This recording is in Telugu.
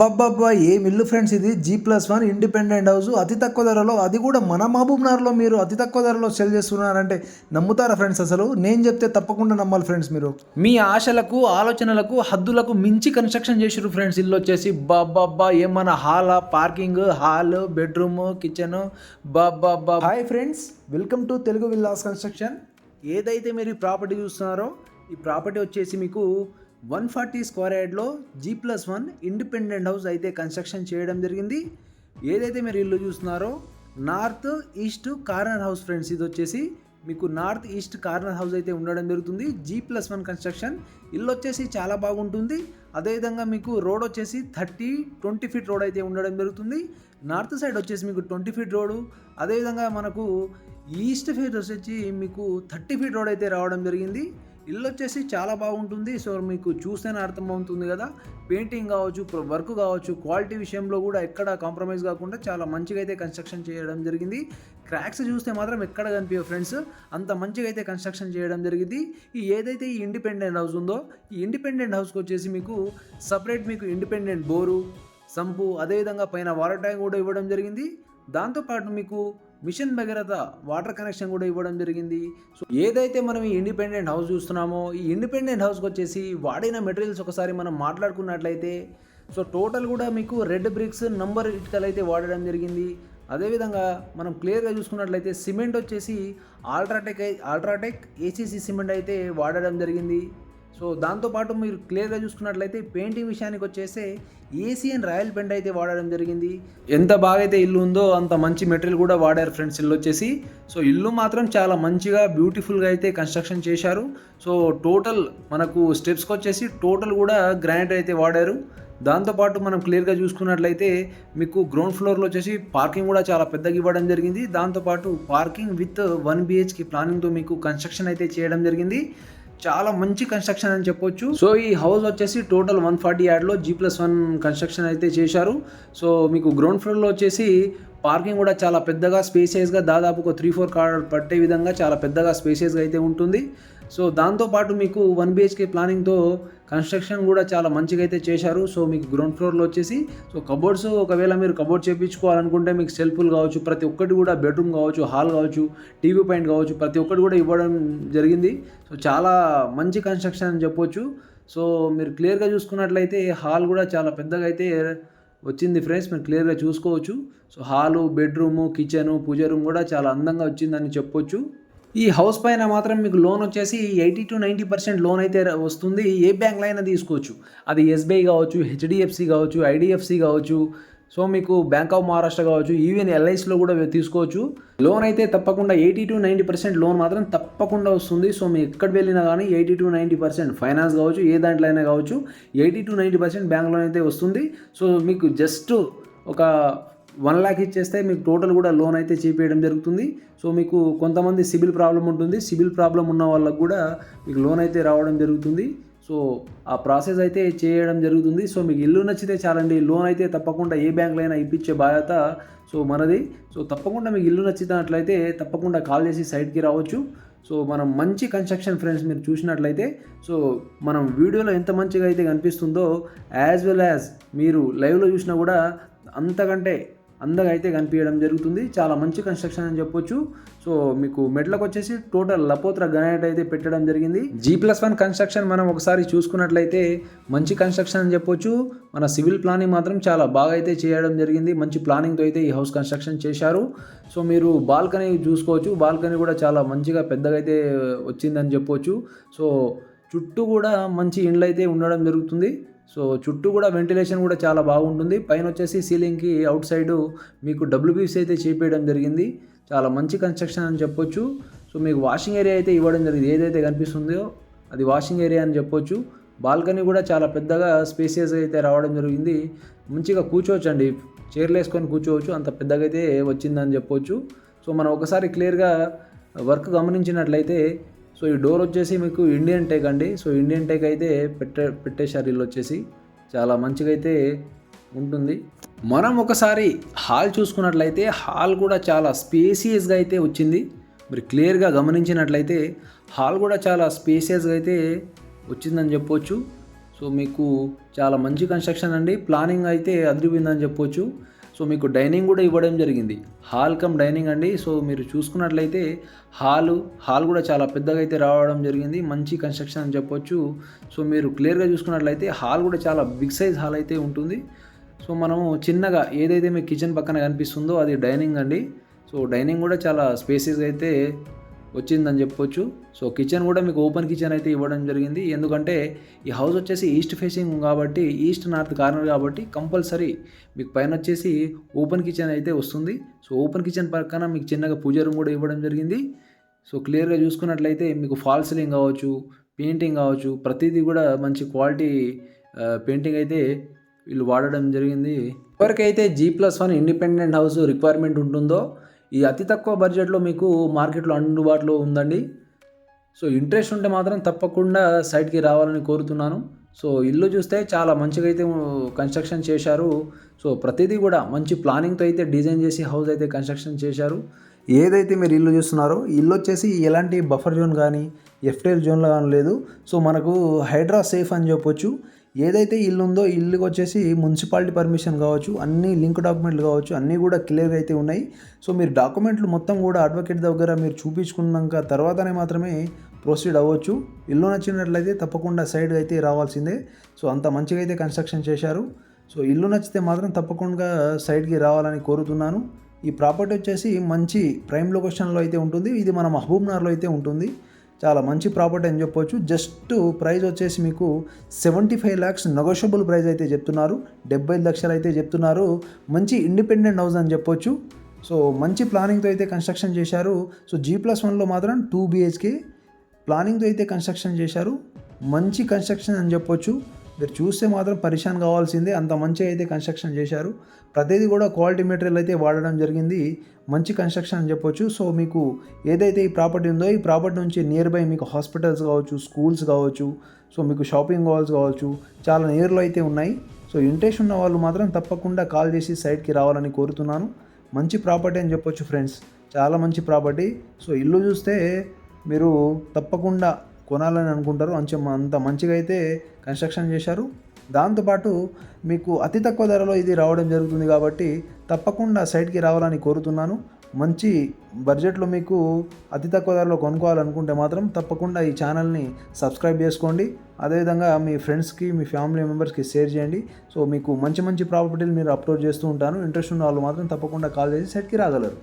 అబ్బబ్బబ్బా ఏం ఇల్లు ఫ్రెండ్స్ ఇది? G plus one independent house అతి తక్కువ ధరలో అది కూడా మన మహబూబ్ నగర్లో మీరు అతి తక్కువ ధరలో సెల్ చేస్తున్నారంటే నమ్ముతారా ఫ్రెండ్స్ అసలు? నేను చెప్తే తప్పకుండా నమ్మాలి ఫ్రెండ్స్ మీరు. మీ ఆశలకు ఆలోచనలకు హద్దులకు మించి కన్స్ట్రక్షన్ చేసారు ఫ్రెండ్స్ ఇల్లు వచ్చేసి. బాబ్బా ఏమన్నా hall parking hall bedroom kitchen బాబ్బా hi friends welcome to Telugu villas construction ఏదైతే మీరు ఈ ప్రాపర్టీ చూస్తున్నారో ఈ ప్రాపర్టీ వచ్చేసి మీకు వన్ ఫార్టీ స్క్వేర్ యార్డ్లో G plus one independent house అయితే కన్స్ట్రక్షన్ చేయడం జరిగింది. ఏదైతే మీరు ఇల్లు చూస్తున్నారో north east corner house friends ఇది వచ్చేసి మీకు నార్త్ ఈస్ట్ కార్నర్ హౌస్ అయితే ఉండడం జరుగుతుంది. జీ ప్లస్ వన్ కన్స్ట్రక్షన్ ఇల్లు వచ్చేసి చాలా బాగుంటుంది. అదేవిధంగా మీకు రోడ్ వచ్చేసి థర్టీ ట్వంటీ ఫీట్ రోడ్ అయితే ఉండడం జరుగుతుంది. నార్త్ సైడ్ వచ్చేసి మీకు ట్వంటీ ఫీట్ రోడ్. అదేవిధంగా మనకు ఈస్ట్ ఫీట్ వచ్చేసి మీకు థర్టీ ఫీట్ రోడ్ అయితే రావడం జరిగింది. ఇల్లు వచ్చేసి చాలా బాగుంటుంది. సో మీకు చూస్తేనే అర్థమవుతుంది కదా. పెయింటింగ్ కావచ్చు వర్క్ కావచ్చు క్వాలిటీ విషయంలో కూడా ఎక్కడ కాంప్రమైజ్ కాకుండా చాలా మంచిగా అయితే కన్స్ట్రక్షన్ చేయడం జరిగింది. క్రాక్స్ చూస్తే మాత్రం ఎక్కడ కనిపించవు ఫ్రెండ్స్. అంత మంచిగా అయితే కన్స్ట్రక్షన్ చేయడం జరిగింది. ఈ ఏదైతే ఈ ఇండిపెండెంట్ హౌస్ ఉందో ఈ ఇండిపెండెంట్ హౌస్కి వచ్చేసి మీకు సపరేట్ మీకు ఇండిపెండెంట్ బోరు సంపు అదేవిధంగా పైన వాటర్ ట్యాంక్ కూడా ఇవ్వడం జరిగింది. దాంతోపాటు మీకు మిషన్ భగీరథ వాటర్ కనెక్షన్ కూడా ఇవ్వడం జరిగింది. సో ఏదైతే మనం ఈ ఇండిపెండెంట్ హౌస్ చూస్తున్నామో ఈ ఇండిపెండెంట్ హౌస్కి వచ్చేసి వాడిన మెటీరియల్స్ ఒకసారి మనం మాట్లాడుకున్నట్లయితే సో టోటల్ కూడా మీకు రెడ్ బ్రిక్స్ నంబర్ ఇటుకలు అయితే వాడడం జరిగింది. అదేవిధంగా మనం క్లియర్గా చూసుకున్నట్లయితే సిమెంట్ వచ్చేసి ఆల్ట్రాటెక్ ఆల్ట్రాటెక్ ఏసీసీ సిమెంట్ అయితే వాడడం జరిగింది. సో దాంతోపాటు మీరు క్లియర్గా చూసుకున్నట్లయితే పెయింటింగ్ విషయానికి వచ్చేస్తే అండ్ రాయల్ పెయింట్ అయితే వాడడం జరిగింది. ఎంత బాగా అయితే ఇల్లు ఉందో అంత మంచి మెటీరియల్ కూడా వాడారు ఫ్రెండ్స్ ఇల్లు వచ్చేసి. సో ఇల్లు మాత్రం చాలా మంచిగా బ్యూటిఫుల్గా అయితే కన్స్ట్రక్షన్ చేశారు. సో టోటల్ మనకు స్టెప్స్కి వచ్చేసి టోటల్ కూడా గ్రానైట్ అయితే వాడారు. దాంతోపాటు మనం క్లియర్గా చూసుకున్నట్లయితే మీకు గ్రౌండ్ ఫ్లోర్లో వచ్చేసి పార్కింగ్ కూడా చాలా పెద్దగా ఇవ్వడం జరిగింది. దాంతోపాటు పార్కింగ్ విత్ వన్ బిహెచ్కి ప్లానింగ్తో మీకు కన్స్ట్రక్షన్ అయితే చేయడం జరిగింది. చాలా మంచి కన్స్ట్రక్షన్ అని చెప్పొచ్చు. సో ఈ హౌస్ వచ్చేసి టోటల్ వన్ ఫార్టీ యార్డ్లో జీ ప్లస్ వన్ కన్స్ట్రక్షన్ అయితే చేశారు. సో మీకు గ్రౌండ్ ఫ్లోర్లో వచ్చేసి పార్కింగ్ కూడా చాలా పెద్దగా స్పేసియస్గా దాదాపు ఒక త్రీ ఫోర్ కార్ పట్టే విధంగా చాలా పెద్దగా స్పేసియస్గా అయితే ఉంటుంది. సో దాంతోపాటు మీకు వన్ బిహెచ్కే ప్లానింగ్తో కన్స్ట్రక్షన్ కూడా చాలా మంచిగా అయితే చేశారు. సో మీకు గ్రౌండ్ ఫ్లోర్లో వచ్చేసి సో కబోర్డ్స్ ఒకవేళ మీరు కబోర్డ్ చేయించుకోవాలనుకుంటే మీకు సెల్ఫులు కావచ్చు ప్రతి ఒక్కటి కూడా బెడ్రూమ్ కావచ్చు హాల్ కావచ్చు టీవీ పాయింట్ కావచ్చు ప్రతి ఒక్కటి కూడా ఇవ్వడం జరిగింది. సో చాలా మంచి కన్స్ట్రక్షన్ అని చెప్పొచ్చు. సో మీరు క్లియర్గా చూసుకున్నట్లయితే హాల్ కూడా చాలా పెద్దగా అయితే వచ్చింది ఫ్రెండ్స్ మీరు క్లియర్గా చూసుకోవచ్చు. So hall bedroom kitchen pooja room కూడా చాలా అందంగా వచ్చిందని చెప్పొచ్చు. ఈ హౌస్ పైన మాత్రం మీకు లోన్ వచ్చేసి eighty to ninety percent loan అయితే వస్తుంది. ఏ బ్యాంక్లో అయినా తీసుకోవచ్చు. అది ఎస్బీఐ కావచ్చు హెచ్డిఎఫ్సి కావచ్చు ఐడిఎఫ్సి కావచ్చు సో మీకు బ్యాంక్ ఆఫ్ మహారాష్ట్ర కావచ్చు ఈవెన్ ఎల్ఐసిలో కూడా తీసుకోవచ్చు. లోన్ అయితే తప్పకుండా eighty to ninety percent loan మాత్రం తప్పకుండా వస్తుంది. సో మీరు ఎక్కడ వెళ్ళినా కానీ eighty to ninety percent finance కావచ్చు ఏ దాంట్లో అయినా కావచ్చు eighty to ninety percent bank loan అయితే వస్తుంది. సో మీకు జస్ట్ ఒక వన్ ల్యాక్ ఇచ్చేస్తే మీకు టోటల్ కూడా లోన్ అయితే చేపేయడం జరుగుతుంది. సో మీకు కొంతమంది సిబిల్ ప్రాబ్లం ఉంటుంది. సిబిల్ ప్రాబ్లం ఉన్న వాళ్ళకు కూడా మీకు లోన్ అయితే రావడం జరుగుతుంది. సో ఆ ప్రాసెస్ అయితే చేయడం జరుగుతుంది. సో మీకు ఇల్లు నచ్చితే చాలండి. లోన్ అయితే తప్పకుండా ఏ బ్యాంక్లో అయినా ఇప్పించే బాధ్యత సో మనది. సో తప్పకుండా మీకు ఇల్లు నచ్చినట్లయితే తప్పకుండా కాల్ చేసి సైట్కి రావచ్చు. సో మనం మంచి కన్స్ట్రక్షన్ ఫ్రెండ్స్ మీరు చూసినట్లయితే సో మనం వీడియోలో ఎంత మంచిగా అయితే కనిపిస్తుందో యాజ్ వెల్ యాజ్ మీరు లైవ్లో చూసినా కూడా అంతకంటే అందగా అయితే కనిపించడం జరుగుతుంది. చాలా మంచి కన్స్ట్రక్షన్ అని చెప్పొచ్చు. సో మీకు మెట్లకు వచ్చేసి టోటల్ లపోత్ర గ్రానైట్ అయితే పెట్టడం జరిగింది. జీ ప్లస్ వన్ కన్స్ట్రక్షన్ మనం ఒకసారి చూసుకున్నట్లయితే మంచి కన్స్ట్రక్షన్ అని చెప్పొచ్చు. మన సివిల్ ప్లానింగ్ మాత్రం చాలా బాగా అయితే చేయడం జరిగింది. మంచి ప్లానింగ్తో అయితే ఈ హౌస్ కన్స్ట్రక్షన్ చేశారు. సో మీరు బాల్కనీ చూసుకోవచ్చు. బాల్కనీ కూడా చాలా మంచిగా పెద్దగా అయితే వచ్చిందని చెప్పొచ్చు. సో చుట్టూ కూడా మంచి ఇండ్లు అయితే ఉండడం జరుగుతుంది. సో చుట్టూ కూడా వెంటిలేషన్ కూడా చాలా బాగుంటుంది. పైన వచ్చేసి సీలింగ్కి అవుట్ సైడ్ మీకు డబ్ల్యూబీసీ అయితే చేపేయడం జరిగింది. చాలా మంచి కన్స్ట్రక్షన్ అని చెప్పొచ్చు. సో మీకు వాషింగ్ ఏరియా అయితే ఇవ్వడం జరిగింది. ఏదైతే కనిపిస్తుందో అది వాషింగ్ ఏరియా అని చెప్పొచ్చు. బాల్కనీ కూడా చాలా పెద్దగా స్పేసియస్ అయితే రావడం జరిగింది. మంచిగా కూర్చోవచ్చు అండి చైర్లు వేసుకొని కూర్చోవచ్చు. అంత పెద్దగా అయితే వచ్చిందని చెప్పొచ్చు. సో మనం ఒకసారి క్లియర్గా వర్క్ గమనించినట్లయితే సో ఈ డోర్ వచ్చేసి మీకు ఇండియన్ టేక్ అండి. సో ఇండియన్ టేక్ అయితే పెట్టే పెట్టేశారు వీళ్ళు వచ్చేసి. చాలా మంచిగా అయితే ఉంటుంది. మనం ఒకసారి హాల్ చూసుకున్నట్లయితే హాల్ కూడా చాలా స్పేసియస్గా అయితే వచ్చింది. మరి క్లియర్గా గమనించినట్లయితే హాల్ కూడా చాలా స్పేసియస్గా అయితే వచ్చిందని చెప్పొచ్చు. సో మీకు చాలా మంచి కన్స్ట్రక్షన్ అండి. ప్లానింగ్ అయితే అదిరిపోయిందని చెప్పొచ్చు. సో మీకు డైనింగ్ కూడా ఇవ్వడం జరిగింది. హాల్ కమ్ డైనింగ్ అండి. సో మీరు చూసుకున్నట్లయితే హాలు హాల్ కూడా చాలా పెద్దగా అయితే రావడం జరిగింది. మంచి కన్స్ట్రక్షన్ అని చెప్పొచ్చు. సో మీరు క్లియర్గా చూసుకున్నట్లయితే హాల్ కూడా చాలా బిగ్ సైజ్ హాల్ అయితే ఉంటుంది. సో మనము చిన్నగా ఏదైతే మీ కిచెన్ పక్కన కనిపిస్తుందో అది డైనింగ్ అండి. సో డైనింగ్ కూడా చాలా స్పేసెస్ అయితే వచ్చిందని చెప్పొచ్చు. సో కిచెన్ కూడా మీకు ఓపెన్ కిచెన్ అయితే ఇవ్వడం జరిగింది. ఎందుకంటే ఈ హౌస్ వచ్చేసి ఈస్ట్ ఫేసింగ్ కాబట్టి ఈస్ట్ నార్త్ కార్నర్ కాబట్టి కంపల్సరీ మీకు పైన వచ్చేసి ఓపెన్ కిచెన్ అయితే వస్తుంది. సో ఓపెన్ కిచెన్ పక్కన మీకు చిన్నగా పూజ రూమ్ కూడా ఇవ్వడం జరిగింది. సో క్లియర్గా చూసుకున్నట్లయితే మీకు ఫాల్ సీలింగ్ కావచ్చు పెయింటింగ్ కావచ్చు ప్రతిదీ కూడా మంచి క్వాలిటీ పెయింటింగ్ అయితే వీళ్ళు వాడడం జరిగింది. ఎవరికైతే G plus one independent house requirement ఉంటుందో ఈ అతి తక్కువ బడ్జెట్లో మీకు మార్కెట్లో అందుబాటులో ఉందండి. సో ఇంట్రెస్ట్ ఉంటే మాత్రం తప్పకుండా సైట్కి రావాలని కోరుతున్నాను. సో ఇల్లు చూస్తే చాలా మంచిగా అయితే కన్స్ట్రక్షన్ చేశారు. సో ప్రతిదీ కూడా మంచి ప్లానింగ్తో అయితే డిజైన్ చేసి హౌస్ అయితే కన్స్ట్రక్షన్ చేశారు. ఏదైతే మీరు ఇల్లు చూస్తున్నారో ఇల్లు వచ్చేసి ఎలాంటి బఫర్ జోన్ కానీ ఎఫ్టైల్ జోన్లో కానీ లేదు. సో మనకు హైడ్రా సేఫ్ అని చెప్పొచ్చు. ఏదైతే ఇల్లు ఉందో ఇల్లుకి వచ్చేసి మున్సిపాలిటీ పర్మిషన్ కావచ్చు అన్ని లింక్ డాక్యుమెంట్లు కావచ్చు అన్నీ కూడా క్లియర్గా అయితే ఉన్నాయి. సో మీరు డాక్యుమెంట్లు మొత్తం కూడా అడ్వకేట్ దగ్గర మీరు చూపించుకున్నాక తర్వాతనే మాత్రమే ప్రొసీడ్ అవ్వచ్చు. ఇల్లు నచ్చినట్లయితే తప్పకుండా సైడ్ అయితే రావాల్సిందే. సో అంత మంచిగా అయితే కన్స్ట్రక్షన్ చేశారు. సో ఇల్లు నచ్చితే మాత్రం తప్పకుండా సైడ్కి రావాలని కోరుతున్నాను. ఈ ప్రాపర్టీ వచ్చేసి మంచి ప్రైమ్ లొకేషన్లో అయితే ఉంటుంది. ఇది మన మహబూబ్నగర్లో అయితే ఉంటుంది. చాలా మంచి ప్రాపర్టీ అని చెప్పొచ్చు. జస్ట్ ప్రైస్ వచ్చేసి మీకు seventy five lakhs negotiable price అయితే చెప్తున్నారు. డెబ్బై లక్షలు అయితే చెప్తున్నారు. మంచి ఇండిపెండెంట్ హౌస్ అని చెప్పొచ్చు. సో మంచి ప్లానింగ్తో అయితే కన్స్ట్రక్షన్ చేశారు. సో జీ ప్లస్ వన్లో మాత్రం టూ బిహెచ్కే ప్లానింగ్తో అయితే కన్స్ట్రక్షన్ చేశారు. మంచి కన్స్ట్రక్షన్ అని చెప్పొచ్చు. మీరు చూస్తే మాత్రం పరిశాన్ కావాల్సిందే. అంత మంచిగా అయితే కన్స్ట్రక్షన్ చేశారు. ప్రతిదీ కూడా క్వాలిటీ మెటీరియల్ అయితే వాడడం జరిగింది. మంచి కన్స్ట్రక్షన్ అని చెప్పొచ్చు. సో మీకు ఏదైతే ఈ ప్రాపర్టీ ఉందో ఈ ప్రాపర్టీ నుంచి నియర్ బై మీకు హాస్పిటల్స్ కావచ్చు స్కూల్స్ కావచ్చు సో మీకు షాపింగ్ మాల్స్ కావచ్చు చాలా నియర్లో అయితే ఉన్నాయి. సో ఇంట్రెస్ట్ ఉన్న వాళ్ళు మాత్రం తప్పకుండా కాల్ చేసి సైట్కి రావాలని కోరుతున్నాను. మంచి ప్రాపర్టీ అని చెప్పొచ్చు ఫ్రెండ్స్ చాలా మంచి ప్రాపర్టీ సో ఇల్లు చూస్తే మీరు తప్పకుండా కొనాలని అనుకుంటారు. అంచె అంత మంచిగా అయితే కన్స్ట్రక్షన్ చేశారు. దాంతోపాటు మీకు అతి తక్కువ ధరలో ఇది రావడం జరుగుతుంది కాబట్టి తప్పకుండా సైట్కి రావాలని కోరుతున్నాను. మంచి బడ్జెట్లో మీకు అతి తక్కువ ధరలో కొనుక్కోవాలనుకుంటే మాత్రం తప్పకుండా ఈ ఛానల్ని సబ్స్క్రైబ్ చేసుకోండి. అదేవిధంగా మీ ఫ్రెండ్స్కి మీ ఫ్యామిలీ మెంబర్స్కి షేర్ చేయండి. సో మీకు మంచి మంచి ప్రాపర్టీలు మీరు అప్లోడ్ చేస్తూ ఉంటాను. ఇంట్రెస్ట్ ఉన్న వాళ్ళు మాత్రం తప్పకుండా కాల్ చేసి సైట్కి రాగలరు.